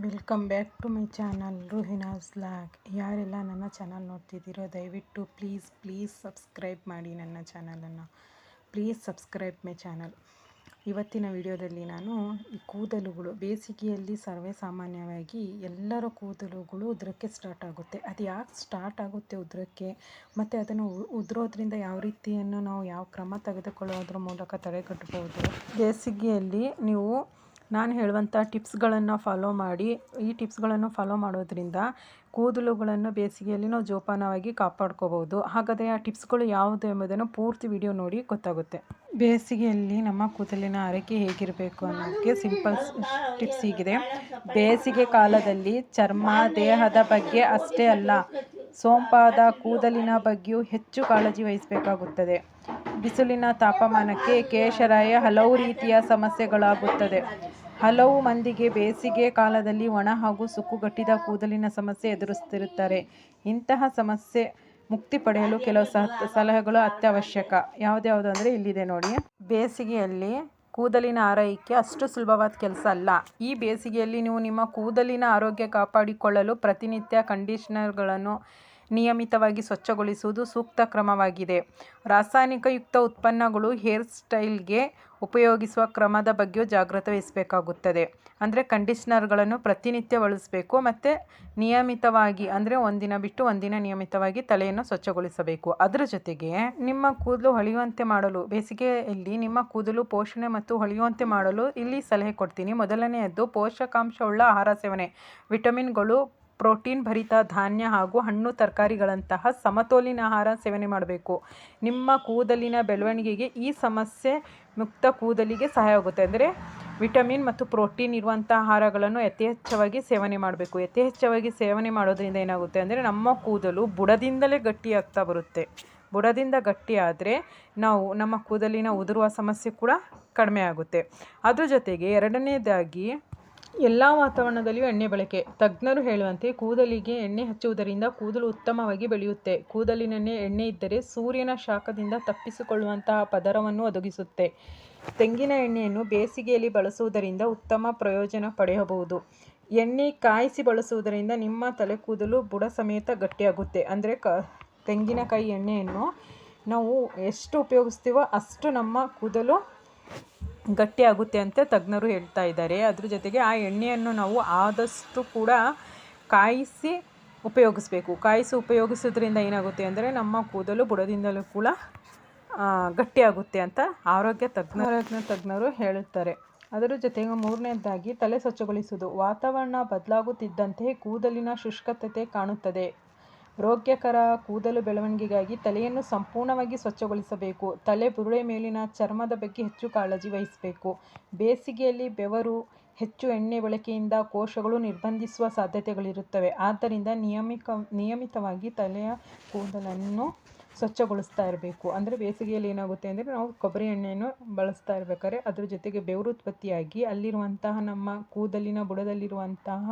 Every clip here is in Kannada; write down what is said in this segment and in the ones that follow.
Welcome back to my channel Ruhina's log ಯಾರೆಲ್ಲ ನನ್ನ ಚಾನಲ್ ನೋಡ್ತಿದ್ದೀರೋ ದಯವಿಟ್ಟು ಪ್ಲೀಸ್ ಪ್ಲೀಸ್ ಸಬ್ಸ್ಕ್ರೈಬ್ ಮಾಡಿ ನನ್ನ ಚಾನಲನ್ನು ಪ್ಲೀಸ್ ಸಬ್ಸ್ಕ್ರೈಬ್ ಮೈ ಚಾನಲ್ ಇವತ್ತಿನ ವಿಡಿಯೋದಲ್ಲಿ ನಾನು ಈ ಕೂದಲುಗಳು, ಬೇಸಿಗೆಯಲ್ಲಿ ಸರ್ವೇ ಸಾಮಾನ್ಯವಾಗಿ ಎಲ್ಲರ ಕೂದಲುಗಳು ಉದ್ರಕ್ಕೆ ಸ್ಟಾರ್ಟ್ ಆಗುತ್ತೆ. ಅದು ಯಾಕೆ ಸ್ಟಾರ್ಟ್ ಆಗುತ್ತೆ ಉದ್ರಕ್ಕೆ? ಮತ್ತು ಅದನ್ನು ಉದುರೋದ್ರಿಂದ ಯಾವ ರೀತಿಯನ್ನು ನಾವು ಯಾವ ಕ್ರಮ ತೆಗೆದುಕೊಳ್ಳೋದ್ರ ಮೂಲಕ ತಡೆಗಟ್ಟಬಹುದು? ಬೇಸಿಗೆಯಲ್ಲಿ ನೀವು ನಾನು ಹೇಳುವಂಥ ಟಿಪ್ಸ್ಗಳನ್ನು ಫಾಲೋ ಮಾಡಿ, ಈ ಟಿಪ್ಸ್ಗಳನ್ನು ಫಾಲೋ ಮಾಡೋದ್ರಿಂದ ಕೂದಲುಗಳನ್ನು ಬೇಸಿಗೆಯಲ್ಲಿ ನಾವು ಜೋಪಾನವಾಗಿ ಕಾಪಾಡ್ಕೋಬೋದು ಹಾಗಾದರೆ ಆ ಟಿಪ್ಸ್ಗಳು ಯಾವುದು ಎಂಬುದನ್ನು ಪೂರ್ತಿ ವಿಡಿಯೋ ನೋಡಿ ಗೊತ್ತಾಗುತ್ತೆ. ಬೇಸಿಗೆಯಲ್ಲಿ ನಮ್ಮ ಕೂದಲಿನ ಆರೈಕೆ ಹೇಗಿರಬೇಕು ಅನ್ನೋದಕ್ಕೆ ಸಿಂಪಲ್ ಟಿಪ್ಸ್ ಹೀಗಿದೆ. ಬೇಸಿಗೆ ಕಾಲದಲ್ಲಿ ಚರ್ಮ, ದೇಹದ ಬಗ್ಗೆ ಅಷ್ಟೇ ಅಲ್ಲ, ಸೋಂಪಾದ ಕೂದಲಿನ ಬಗ್ಗೆಯೂ ಹೆಚ್ಚು ಕಾಳಜಿ ವಹಿಸಬೇಕಾಗುತ್ತದೆ. ಬಿಸಿಲಿನ ತಾಪಮಾನಕ್ಕೆ ಕೇಶರಾಯ ಹಲವು ರೀತಿಯ ಸಮಸ್ಯೆಗಳಾಗುತ್ತದೆ. ಹಲವು ಮಂದಿಗೆ ಬೇಸಿಗೆ ಕಾಲದಲ್ಲಿ ಒಣ ಹಾಗೂ ಸುಕ್ಕುಗಟ್ಟಿದ ಕೂದಲಿನ ಸಮಸ್ಯೆ ಎದುರಿಸುತ್ತಿರುತ್ತಾರೆ. ಇಂತಹ ಸಮಸ್ಯೆ ಮುಕ್ತಿ ಪಡೆಯಲು ಕೆಲವು ಸಹ ಸಲಹೆಗಳು ಅತ್ಯವಶ್ಯಕ. ಯಾವುದ್ಯಾವುದು ಅಂದರೆ ಇಲ್ಲಿದೆ ನೋಡಿ. ಬೇಸಿಗೆಯಲ್ಲಿ ಕೂದಲಿನ ಆರೈಕೆ ಅಷ್ಟು ಸುಲಭವಾದ ಕೆಲಸ ಅಲ್ಲ. ಈ ಬೇಸಿಗೆಯಲ್ಲಿ ನೀವು ನಿಮ್ಮ ಕೂದಲಿನ ಆರೋಗ್ಯ ಕಾಪಾಡಿಕೊಳ್ಳಲು ಪ್ರತಿನಿತ್ಯ ಕಂಡೀಷ್ನರ್ಗಳನ್ನು ನಿಯಮಿತವಾಗಿ ಸ್ವಚ್ಛಗೊಳಿಸುವುದು ಸೂಕ್ತ ಕ್ರಮವಾಗಿದೆ. ರಾಸಾಯನಿಕಯುಕ್ತ ಉತ್ಪನ್ನಗಳು ಹೇರ್ ಸ್ಟೈಲ್ಗೆ ಉಪಯೋಗಿಸುವ ಕ್ರಮದ ಬಗ್ಗೆಯೂ ಜಾಗ್ರತೆ ವಹಿಸಬೇಕಾಗುತ್ತದೆ. ಅಂದರೆ ಕಂಡೀಷ್ನರ್ಗಳನ್ನು ಪ್ರತಿನಿತ್ಯ ಬಳಸಬೇಕು ಮತ್ತು ನಿಯಮಿತವಾಗಿ, ಅಂದರೆ ಒಂದಿನ ಬಿಟ್ಟು ಒಂದಿನ ನಿಯಮಿತವಾಗಿ ತಲೆಯನ್ನು ಸ್ವಚ್ಛಗೊಳಿಸಬೇಕು. ಅದರ ಜೊತೆಗೆ ನಿಮ್ಮ ಕೂದಲು ಹೊಳೆಯುವಂತೆ ಮಾಡಲು, ಬೇಸಿಗೆಯಲ್ಲಿ ನಿಮ್ಮ ಕೂದಲು ಪೋಷಣೆ ಮತ್ತು ಹೊಳೆಯುವಂತೆ ಮಾಡಲು ಇಲ್ಲಿ ಸಲಹೆ ಕೊಡ್ತೀನಿ. ಮೊದಲನೆಯದ್ದು ಪೋಷಕಾಂಶವುಳ್ಳ ಆಹಾರ ಸೇವನೆ. ವಿಟಮಿನ್ಗಳು ಪ್ರೋಟೀನ್ ಭರಿತ ಧಾನ್ಯ ಹಾಗೂ ಹಣ್ಣು ತರಕಾರಿಗಳಂತಹ ಸಮತೋಲಿನ ಆಹಾರ ಸೇವನೆ ಮಾಡಬೇಕು. ನಿಮ್ಮ ಕೂದಲಿನ ಬೆಳವಣಿಗೆಗೆ ಈ ಸಮಸ್ಯೆ ಮುಕ್ತ ಕೂದಲಿಗೆ ಸಹಾಯ ಆಗುತ್ತೆ. ಅಂದರೆ ವಿಟಮಿನ್ ಮತ್ತು ಪ್ರೋಟೀನ್ ಇರುವಂಥ ಆಹಾರಗಳನ್ನು ಯಥೇಚ್ಛವಾಗಿ ಸೇವನೆ ಮಾಡಬೇಕು. ಯಥೇಚ್ಛವಾಗಿ ಸೇವನೆ ಮಾಡೋದ್ರಿಂದ ಏನಾಗುತ್ತೆ ಅಂದರೆ ನಮ್ಮ ಕೂದಲು ಬುಡದಿಂದಲೇ ಗಟ್ಟಿಯಾಗ್ತಾ ಬರುತ್ತೆ. ಬುಡದಿಂದ ಗಟ್ಟಿಯಾದರೆ ನಾವು ನಮ್ಮ ಕೂದಲಿನ ಉದುರುವ ಸಮಸ್ಯೆ ಕೂಡ ಕಡಿಮೆ ಆಗುತ್ತೆ. ಅದ್ರ ಜೊತೆಗೆ ಎರಡನೇದಾಗಿ ಎಲ್ಲ ವಾತಾವರಣದಲ್ಲಿಯೂ ಎಣ್ಣೆ ಬಳಕೆ. ತಜ್ಞರು ಹೇಳುವಂತೆ ಕೂದಲಿಗೆ ಎಣ್ಣೆ ಹಚ್ಚುವುದರಿಂದ ಕೂದಲು ಉತ್ತಮವಾಗಿ ಬೆಳೆಯುತ್ತೆ. ಕೂದಲಿನೆಣ್ಣೆ ಎಣ್ಣೆ ಇದ್ದರೆ ಸೂರ್ಯನ ಶಾಖದಿಂದ ತಪ್ಪಿಸಿಕೊಳ್ಳುವಂತಹ ಪದರವನ್ನು ಒದಗಿಸುತ್ತೆ. ತೆಂಗಿನ ಎಣ್ಣೆಯನ್ನು ಬೇಸಿಗೆಯಲ್ಲಿ ಬಳಸುವುದರಿಂದ ಉತ್ತಮ ಪ್ರಯೋಜನ ಪಡೆಯಬಹುದು. ಎಣ್ಣೆ ಕಾಯಿಸಿ ಬಳಸುವುದರಿಂದ ನಿಮ್ಮ ತಲೆ ಕೂದಲು ಬುಡ ಸಮೇತ ಗಟ್ಟಿಯಾಗುತ್ತೆ. ಅಂದರೆ ಕ, ತೆಂಗಿನಕಾಯಿ ಎಣ್ಣೆಯನ್ನು ನಾವು ಎಷ್ಟು ಉಪಯೋಗಿಸ್ತೀವೋ ಅಷ್ಟು ನಮ್ಮ ಕೂದಲು ಗಟ್ಟಿಯಾಗುತ್ತೆ ಅಂತ ತಜ್ಞರು ಹೇಳ್ತಾ ಇದ್ದಾರೆ. ಅದ್ರ ಜೊತೆಗೆ ಆ ಎಣ್ಣೆಯನ್ನು ನಾವು ಆದಷ್ಟು ಕೂಡ ಕಾಯಿಸಿ ಉಪಯೋಗಿಸ್ಬೇಕು. ಕಾಯಿಸಿ ಉಪಯೋಗಿಸೋದ್ರಿಂದ ಏನಾಗುತ್ತೆ ಅಂದರೆ ನಮ್ಮ ಕೂದಲು ಬುಡದಿಂದಲೂ ಕೂಡ ಗಟ್ಟಿಯಾಗುತ್ತೆ ಅಂತ ಆರೋಗ್ಯ ತಜ್ಞರ ತಜ್ಞರು ಹೇಳುತ್ತಾರೆ ಅದರ ಜೊತೆಗೆ ಮೂರನೇದಾಗಿ ತಲೆ ಸ್ವಚ್ಛಗೊಳಿಸುವುದು. ವಾತಾವರಣ ಬದಲಾಗುತ್ತಿದ್ದಂತೆ ಕೂದಲಿನ ಶುಷ್ಕತೆ ಕಾಣುತ್ತದೆ. ರೋಗ್ಯಕರ ಕೂದಲು ಬೆಳವಣಿಗೆಗಾಗಿ ತಲೆಯನ್ನು ಸಂಪೂರ್ಣವಾಗಿ ಸ್ವಚ್ಛಗೊಳಿಸಬೇಕು. ತಲೆ ಬುರುಡೆ ಮೇಲಿನ ಚರ್ಮದ ಬಗ್ಗೆ ಹೆಚ್ಚು ಕಾಳಜಿ ವಹಿಸಬೇಕು. ಬೇಸಿಗೆಯಲ್ಲಿ ಬೆವರು, ಹೆಚ್ಚು ಎಣ್ಣೆ ಬಳಕೆಯಿಂದ ಕೋಶಗಳು ನಿರ್ಬಂಧಿಸುವ ಸಾಧ್ಯತೆಗಳಿರುತ್ತವೆ. ಆದ್ದರಿಂದ ನಿಯಮಿಕ, ನಿಯಮಿತವಾಗಿ ತಲೆಯ ಕೂದಲನ್ನು ಸ್ವಚ್ಛಗೊಳಿಸ್ತಾ ಇರಬೇಕು. ಅಂದರೆ ಬೇಸಿಗೆಯಲ್ಲಿ ಏನಾಗುತ್ತೆ ಅಂದರೆ ನಾವು ಕೊಬ್ಬರಿ ಎಣ್ಣೆಯನ್ನು ಬಳಸ್ತಾ ಇರ್ಬೇಕಾದ್ರೆ ಅದ್ರ ಜೊತೆಗೆ ಬೆವರು ಉತ್ಪತ್ತಿಯಾಗಿ ಅಲ್ಲಿರುವಂತಹ ನಮ್ಮ ಕೂದಲಿನ ಬುಡದಲ್ಲಿರುವಂತಹ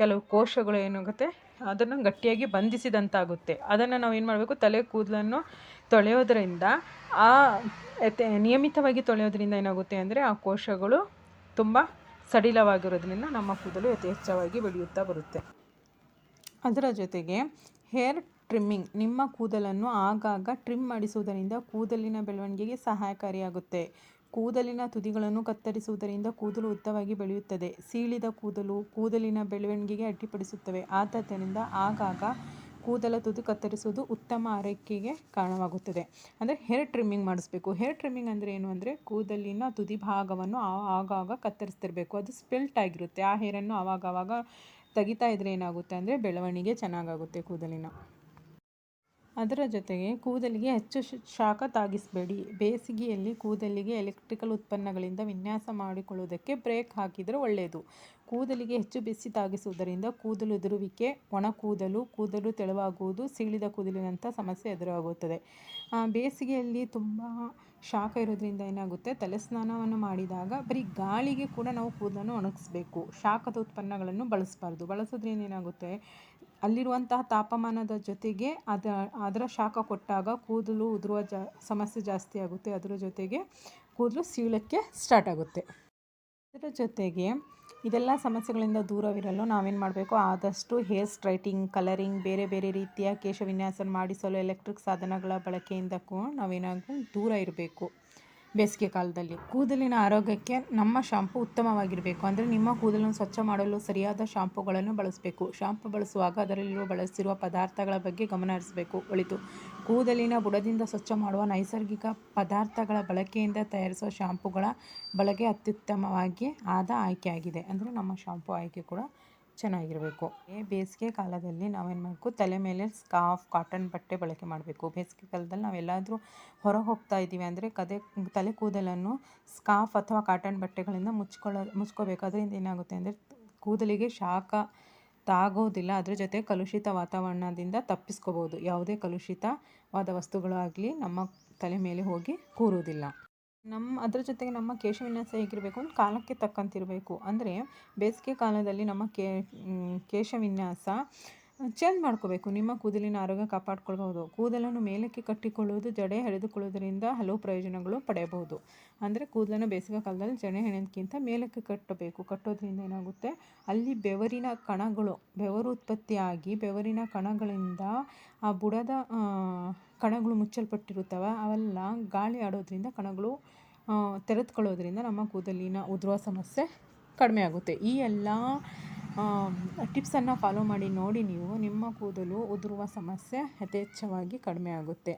ಕೆಲವು ಕೋಶಗಳು ಏನಾಗುತ್ತೆ, ಅದನ್ನು ಗಟ್ಟಿಯಾಗಿ ಬಂಧಿಸಿದಂತಾಗುತ್ತೆ. ಅದನ್ನು ನಾವು ಏನು ಮಾಡಬೇಕು, ತಲೆ ಕೂದಲನ್ನು ತೊಳೆಯೋದ್ರಿಂದ ಆ ನಿಯಮಿತವಾಗಿ ತೊಳೆಯೋದ್ರಿಂದ ಏನಾಗುತ್ತೆ ಅಂದರೆ ಆ ಕೋಶಗಳು ತುಂಬ ಸಡಿಲವಾಗಿರೋದ್ರಿಂದ ನಮ್ಮ ಕೂದಲು ಯಥೇಚ್ಛವಾಗಿ ಬೆಳೆಯುತ್ತಾ ಬರುತ್ತೆ. ಅದರ ಜೊತೆಗೆ ಹೇರ್ ಟ್ರಿಮ್ಮಿಂಗ್ ನಿಮ್ಮ ಕೂದಲನ್ನು ಆಗಾಗ ಟ್ರಿಮ್ ಮಾಡಿಸುವುದರಿಂದ ಕೂದಲಿನ ಬೆಳವಣಿಗೆಗೆ ಸಹಾಯಕಾರಿಯಾಗುತ್ತೆ. ಕೂದಲಿನ ತುದಿಗಳನ್ನು ಕತ್ತರಿಸುವುದರಿಂದ ಕೂದಲು ಉದ್ದವಾಗಿ ಬೆಳೆಯುತ್ತದೆ. ಸೀಳಿದ ಕೂದಲು ಕೂದಲಿನ ಬೆಳವಣಿಗೆಗೆ ಅಡ್ಡಿಪಡಿಸುತ್ತವೆ. ಆದ್ದರಿಂದ ಆಗಾಗ ಕೂದಲ ತುದಿ ಕತ್ತರಿಸುವುದು ಉತ್ತಮ ಆರೈಕೆಗೆ ಕಾರಣವಾಗುತ್ತದೆ. ಅಂದರೆ ಹೇರ್ ಟ್ರಿಮ್ಮಿಂಗ್ ಮಾಡಿಸ್ಬೇಕು. ಹೇರ್ ಟ್ರಿಮ್ಮಿಂಗ್ ಅಂದರೆ ಏನು ಅಂದರೆ ಕೂದಲಿನ ತುದಿ ಭಾಗವನ್ನು ಆಗಾಗ ಕತ್ತರಿಸ್ತಿರಬೇಕು. ಅದು ಸ್ಪೆಲ್ಟ್ ಆಗಿರುತ್ತೆ. ಆ ಹೇರನ್ನು ಆವಾಗವಾಗ ತೆಗಿತಾ ಇದ್ರೆ ಏನಾಗುತ್ತೆ ಅಂದರೆ ಬೆಳವಣಿಗೆ ಚೆನ್ನಾಗಾಗುತ್ತೆ ಕೂದಲಿನ. ಅದರ ಜೊತೆಗೆ ಕೂದಲಿಗೆ ಹೆಚ್ಚು ಶಾಖ ತಾಗಿಸಬೇಡಿ. ಬೇಸಿಗೆಯಲ್ಲಿ ಕೂದಲಿಗೆ ಎಲೆಕ್ಟ್ರಿಕಲ್ ಉತ್ಪನ್ನಗಳಿಂದ ವಿನ್ಯಾಸ ಮಾಡಿಕೊಳ್ಳುವುದಕ್ಕೆ ಬ್ರೇಕ್ ಹಾಕಿದರೆ ಒಳ್ಳೆಯದು ಕೂದಲಿಗೆ ಹೆಚ್ಚು ಬಿಸಿ ತಾಗಿಸುವುದರಿಂದ ಕೂದಲು ಉದುರುವಿಕೆ ಒಣ ಕೂದಲು ಕೂದಲು ತೆಳುವಾಗುವುದು, ಸೀಳಿದ ಕೂದಲಿನಂಥ ಸಮಸ್ಯೆ ಎದುರಾಗುತ್ತದೆ. ಬೇಸಿಗೆಯಲ್ಲಿ ತುಂಬ ಶಾಖ ಇರೋದ್ರಿಂದ ಏನಾಗುತ್ತೆ? ತಲೆ ಸ್ನಾನವನ್ನು ಮಾಡಿದಾಗ ಬರೀ ಗಾಳಿಗೆ ಕೂಡ ನಾವು ಕೂದಲನ್ನು ಒಣಗಿಸ್ಬೇಕು. ಶಾಖದ ಉತ್ಪನ್ನಗಳನ್ನು ಬಳಸಬಾರ್ದು. ಬಳಸೋದ್ರಿಂದ ಏನಾಗುತ್ತೆ? ಅಲ್ಲಿರುವಂತಹ ತಾಪಮಾನದ ಜೊತೆಗೆ ಅದ, ಅದರ ಶಾಖ ಕೊಟ್ಟಾಗ ಕೂದಲು ಉದುರುವ ಜಾ, ಸಮಸ್ಯೆ ಜಾಸ್ತಿ ಆಗುತ್ತೆ. ಅದರ ಜೊತೆಗೆ ಕೂದಲು ಸೀಳಕ್ಕೆ ಸ್ಟಾರ್ಟ್ ಆಗುತ್ತೆ. ಅದರ ಜೊತೆಗೆ ಇದೆಲ್ಲ ಸಮಸ್ಯೆಗಳಿಂದ ದೂರವಿರಲು ನಾವೇನು ಮಾಡಬೇಕು? ಆದಷ್ಟು ಹೇರ್ ಸ್ಟ್ರೈಟಿಂಗ್, ಕಲರಿಂಗ್, ಬೇರೆ ಬೇರೆ ರೀತಿಯ ಕೇಶ ವಿನ್ಯಾಸ ಮಾಡಿಸಲು ಎಲೆಕ್ಟ್ರಿಕ್ ಸಾಧನಗಳ ಬಳಕೆಯಿಂದ ಕೂಡ ನಾವೇನಾದರೂ ದೂರ ಇರಬೇಕು. ಬೇಸಿಗೆ ಕಾಲದಲ್ಲಿ ಕೂದಲಿನ ಆರೋಗ್ಯಕ್ಕೆ ನಮ್ಮ ಶಾಂಪು ಉತ್ತಮವಾಗಿರಬೇಕು. ಅಂದರೆ ನಿಮ್ಮ ಕೂದಲನ್ನು ಸ್ವಚ್ಛ ಮಾಡಲು ಸರಿಯಾದ ಶಾಂಪುಗಳನ್ನು ಬಳಸಬೇಕು. ಶಾಂಪು ಬಳಸುವಾಗ ಅದರಲ್ಲಿರುವ ಬಳಸಿರುವ ಪದಾರ್ಥಗಳ ಬಗ್ಗೆ ಗಮನ ಹರಿಸಬೇಕು. ಒಳಿತು. ಕೂದಲಿನ ಬುಡದಿಂದ ಸ್ವಚ್ಛ ಮಾಡುವ ನೈಸರ್ಗಿಕ ಪದಾರ್ಥಗಳ ಬಳಕೆಯಿಂದ ತಯಾರಿಸುವ ಶಾಂಪುಗಳ ಬಳಕೆ ಅತ್ಯುತ್ತಮವಾಗಿ ಆದ ಆಯ್ಕೆಯಾಗಿದೆ. ಅಂದರೆ ನಮ್ಮ ಶಾಂಪು ಆಯ್ಕೆ ಕೂಡ ಚೆನ್ನಾಗಿರಬೇಕು. ಬೇಸಿಗೆ ಕಾಲದಲ್ಲಿ ನಾವೇನು ಮಾಡಬೇಕು? ತಲೆ ಮೇಲೆ ಸ್ಕಾಫ್ ಕಾಟನ್ ಬಟ್ಟೆ ಬಳಕೆ ಮಾಡಬೇಕು. ಬೇಸಿಗೆ ಕಾಲದಲ್ಲಿ ನಾವೆಲ್ಲಾದರೂ ಹೊರಗೆ ಹೋಗ್ತಾ ಇದ್ದೀವಿ ಅಂದರೆ ಕದೆ, ತಲೆ ಕೂದಲನ್ನು ಸ್ಕಾಫ್ ಅಥವಾ ಕಾಟನ್ ಬಟ್ಟೆಗಳಿಂದ ಮುಚ್ಕೊಳ್ಳೋ, ಮುಚ್ಕೋಬೇಕು. ಅದರಿಂದ ಏನಾಗುತ್ತೆ ಅಂದರೆ ಕೂದಲಿಗೆ ಶಾಖ ತಾಗೋದಿಲ್ಲ. ಅದ್ರ ಜೊತೆ ಕಲುಷಿತ ವಾತಾವರಣದಿಂದ ತಪ್ಪಿಸ್ಕೋಬೋದು ಯಾವುದೇ ಕಲುಷಿತವಾದ ವಸ್ತುಗಳಾಗಲಿ ನಮ್ಮ ತಲೆ ಮೇಲೆ ಹೋಗಿ ಕೂರುವುದಿಲ್ಲ. ನಮ್ಮ ಅದರ ಜೊತೆಗೆ ನಮ್ಮ ಕೇಶವಿನ್ಯಾಸ ಹೇಗಿರಬೇಕು? ಅಂದ್ರೆ ಕಾಲಕ್ಕೆ ತಕ್ಕಂತಿರಬೇಕು. ಅಂದರೆ ಬೇಸಿಗೆ ಕಾಲದಲ್ಲಿ ನಮ್ಮ ಕೇ ಕೇಶ ವಿನ್ಯಾಸ ಚೇಂಜ್ ಮಾಡ್ಕೋಬೇಕು. ನಿಮ್ಮ ಕೂದಲಿನ ಆರೋಗ್ಯ ಕಾಪಾಡ್ಕೊಳ್ಬೋದು ಕೂದಲನ್ನು ಮೇಲಕ್ಕೆ ಕಟ್ಟಿಕೊಳ್ಳುವುದು, ಜಡೆ ಹಿಡಿದುಕೊಳ್ಳುವುದರಿಂದ ಹಲವು ಪ್ರಯೋಜನಗಳು ಪಡೆಯಬಹುದು. ಅಂದರೆ ಕೂದಲನ್ನು ಬೇಸಿಗೆ ಕಾಲದಲ್ಲಿ ಜಡೆ ಹೆಣದಕ್ಕಿಂತ ಮೇಲಕ್ಕೆ ಕಟ್ಟಬೇಕು. ಕಟ್ಟೋದ್ರಿಂದ ಏನಾಗುತ್ತೆ? ಅಲ್ಲಿ ಬೆವರಿನ ಕಣಗಳು, ಬೆವರು ಉತ್ಪತ್ತಿಯಾಗಿ ಬೆವರಿನ ಕಣಗಳಿಂದ ಆ ಬುಡದ ಕಣಗಳು ಮುಚ್ಚಲ್ಪಟ್ಟಿರುತ್ತವೆ. ಅವೆಲ್ಲ ಗಾಳಿ ಆಡೋದ್ರಿಂದ, ಕಣಗಳು ತೆರೆದುಕೊಳ್ಳೋದ್ರಿಂದ ನಮ್ಮ ಕೂದಲಿನ ಉದುರುವ ಸಮಸ್ಯೆ ಕಡಿಮೆ ಆಗುತ್ತೆ ಈ ಎಲ್ಲ ಟಿಪ್ಸನ್ನು ಫಾಲೋ ಮಾಡಿ ನೋಡಿ ನೀವು. ನಿಮ್ಮ ಕೂದಲು ಉದುರುವ ಸಮಸ್ಯೆ ಯಥೇಚ್ಛವಾಗಿ ಕಡಿಮೆ ಆಗುತ್ತೆ.